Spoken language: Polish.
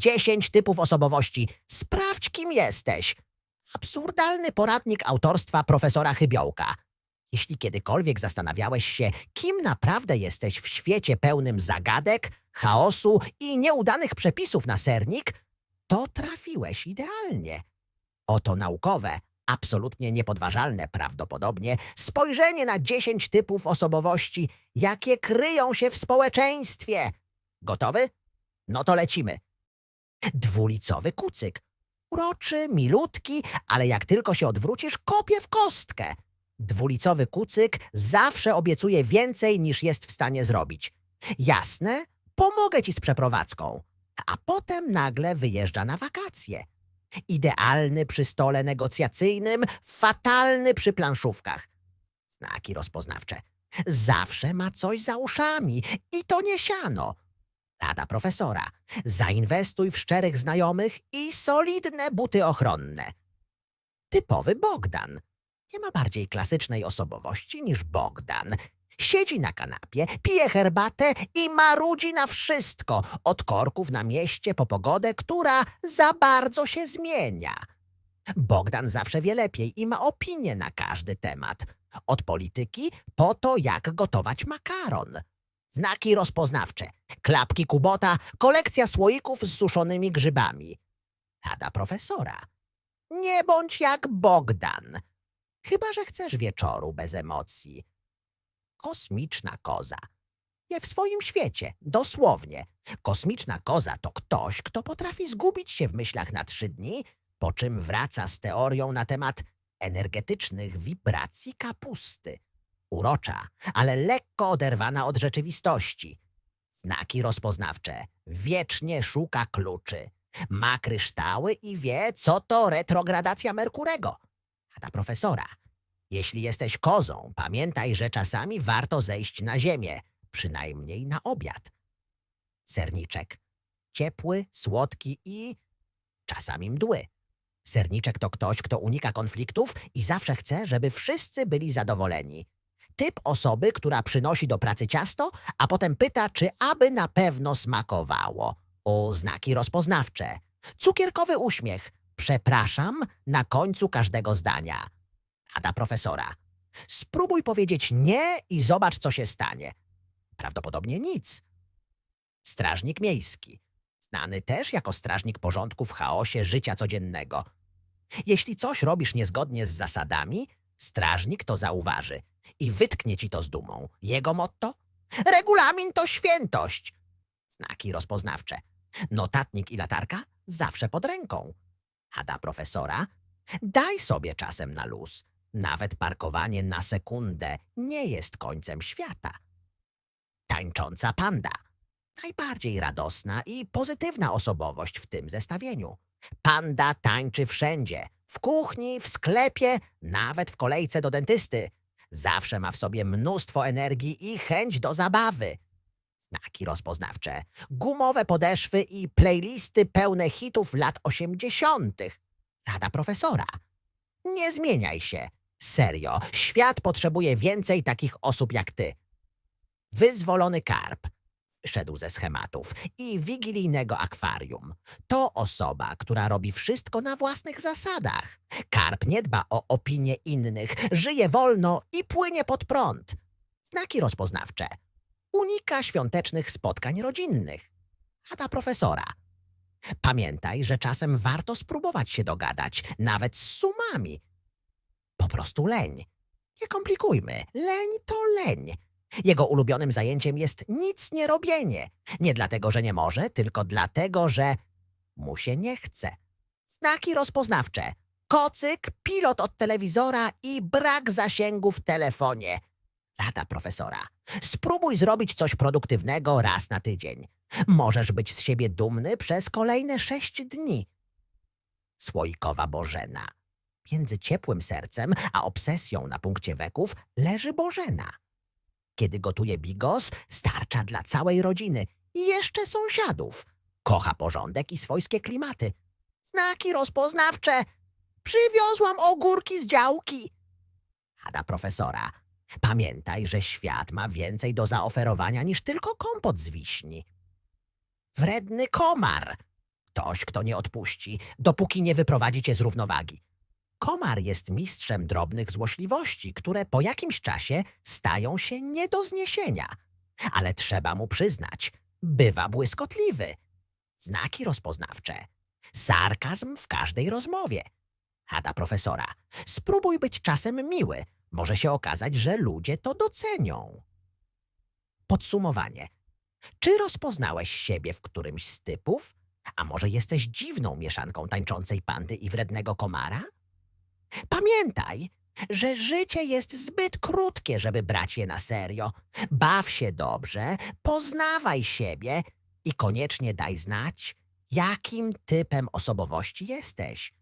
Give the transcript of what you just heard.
10 typów osobowości. Sprawdź, kim jesteś. Absurdalny poradnik autorstwa profesora Chybiołka. Jeśli kiedykolwiek zastanawiałeś się, kim naprawdę jesteś w świecie pełnym zagadek, chaosu i nieudanych przepisów na sernik, to trafiłeś idealnie. Oto naukowe, absolutnie niepodważalne prawdopodobnie spojrzenie na 10 typów osobowości, jakie kryją się w społeczeństwie. Gotowy? No to lecimy. Dwulicowy kucyk. Uroczy, milutki, ale jak tylko się odwrócisz, kopie w kostkę. Dwulicowy kucyk zawsze obiecuje więcej niż jest w stanie zrobić. Jasne, pomogę ci z przeprowadzką. A potem nagle wyjeżdża na wakacje. Idealny przy stole negocjacyjnym, fatalny przy planszówkach. Znaki rozpoznawcze. Zawsze ma coś za uszami i to nie siano. Rada profesora. Zainwestuj w szczerych znajomych i solidne buty ochronne. Typowy Bogdan. Nie ma bardziej klasycznej osobowości niż Bogdan. Siedzi na kanapie, pije herbatę i marudzi na wszystko, od korków na mieście po pogodę, która za bardzo się zmienia. Bogdan zawsze wie lepiej i ma opinię na każdy temat. Od polityki po to, jak gotować makaron. Znaki rozpoznawcze, klapki Kubota, kolekcja słoików z suszonymi grzybami. Rada profesora. Nie bądź jak Bogdan. Chyba, że chcesz wieczoru bez emocji. Kosmiczna koza. Je w swoim świecie, dosłownie. Kosmiczna koza to ktoś, kto potrafi zgubić się w myślach na trzy dni, po czym wraca z teorią na temat energetycznych wibracji kapusty. Urocza, ale lekko oderwana od rzeczywistości. Znaki rozpoznawcze. Wiecznie szuka kluczy. Ma kryształy i wie, co to retrogradacja Merkurego. Rada profesora. Jeśli jesteś kozą, pamiętaj, że czasami warto zejść na ziemię, przynajmniej na obiad. Serniczek. Ciepły, słodki i czasami mdły. Serniczek to ktoś, kto unika konfliktów i zawsze chce, żeby wszyscy byli zadowoleni. Typ osoby, która przynosi do pracy ciasto, a potem pyta, czy aby na pewno smakowało. O znaki rozpoznawcze. Cukierkowy uśmiech. Przepraszam na końcu każdego zdania. Rada profesora. Spróbuj powiedzieć nie i zobacz, co się stanie. Prawdopodobnie nic. Strażnik miejski. Znany też jako strażnik porządku w chaosie życia codziennego. Jeśli coś robisz niezgodnie z zasadami, strażnik to zauważy i wytknie ci to z dumą. Jego motto? Regulamin to świętość. Znaki rozpoznawcze. Notatnik i latarka zawsze pod ręką. Hada profesora? Daj sobie czasem na luz. Nawet parkowanie na sekundę nie jest końcem świata. Tańcząca panda. Najbardziej radosna i pozytywna osobowość w tym zestawieniu. Panda tańczy wszędzie. W kuchni, w sklepie, nawet w kolejce do dentysty. Zawsze ma w sobie mnóstwo energii i chęć do zabawy. Znaki rozpoznawcze, gumowe podeszwy i playlisty pełne hitów lat osiemdziesiątych. Rada profesora. Nie zmieniaj się. Serio, świat potrzebuje więcej takich osób jak ty. Wyzwolony karp. Szedł ze schematów i wigilijnego akwarium. To osoba, która robi wszystko na własnych zasadach. Karp nie dba o opinie innych, żyje wolno i płynie pod prąd. Znaki rozpoznawcze. Unika świątecznych spotkań rodzinnych. Rada profesora. Pamiętaj, że czasem warto spróbować się dogadać, nawet z sumami. Po prostu leń. Nie komplikujmy. Leń to leń. Jego ulubionym zajęciem jest nic nie robienie. Nie dlatego, że nie może, tylko dlatego, że mu się nie chce. Znaki rozpoznawcze. Kocyk, pilot od telewizora i brak zasięgu w telefonie. Rada profesora. Spróbuj zrobić coś produktywnego raz na tydzień. Możesz być z siebie dumny przez kolejne sześć dni. Słoikowa Bożena. Między ciepłym sercem a obsesją na punkcie weków leży Bożena. Kiedy gotuje bigos, starcza dla całej rodziny i jeszcze sąsiadów. Kocha porządek i swojskie klimaty. Znaki rozpoznawcze. Przywiozłam ogórki z działki. Rada profesora. Pamiętaj, że świat ma więcej do zaoferowania niż tylko kompot z wiśni. Wredny komar. Ktoś, kto nie odpuści, dopóki nie wyprowadzi cię z równowagi. Komar jest mistrzem drobnych złośliwości, które po jakimś czasie stają się nie do zniesienia. Ale trzeba mu przyznać, bywa błyskotliwy. Znaki rozpoznawcze. Sarkazm w każdej rozmowie. Hada profesora. Spróbuj być czasem miły. Może się okazać, że ludzie to docenią. Podsumowanie. Czy rozpoznałeś siebie w którymś z typów? A może jesteś dziwną mieszanką tańczącej pandy i wrednego komara? Pamiętaj, że życie jest zbyt krótkie, żeby brać je na serio. Baw się dobrze, poznawaj siebie i koniecznie daj znać, jakim typem osobowości jesteś.